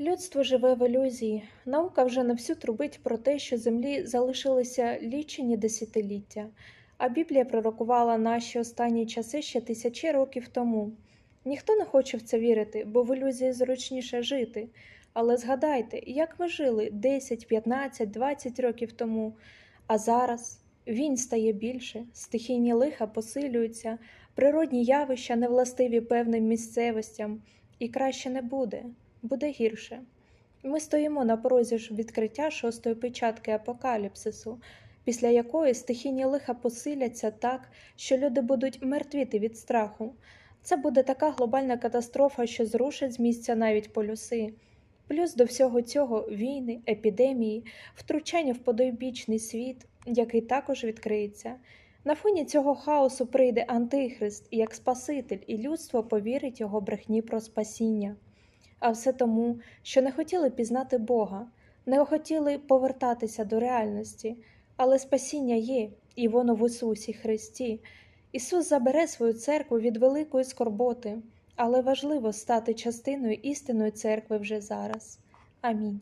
Людство живе в ілюзії. Наука вже не всю трубить про те, що землі залишилися лічені десятиліття, а Біблія пророкувала наші останні часи ще тисячі років тому. Ніхто не хоче в це вірити, бо в ілюзії зручніше жити. Але згадайте, як ми жили 10, 15, 20 років тому, а зараз він стає більше, стихійні лиха посилюються, природні явища невластиві певним місцевостям, і краще не буде буде гірше. Ми стоїмо на порозі ж відкриття шостої печатки апокаліпсису, після якої стихійні лиха посиляться так, що люди будуть мертвіти від страху. Це буде така глобальна катастрофа, що зрушить з місця навіть полюси. Плюс до всього цього війни, епідемії, втручання в подойбічний світ, який також відкриється. На фоні цього хаосу прийде Антихрист як Спаситель, і людство повірить його брехні про спасіння. А все тому, що не хотіли пізнати Бога, не хотіли повертатися до реальності, але спасіння є, і воно в Ісусі Христі. Ісус забере свою церкву від великої скорботи, але важливо стати частиною істинної церкви вже зараз. Амінь.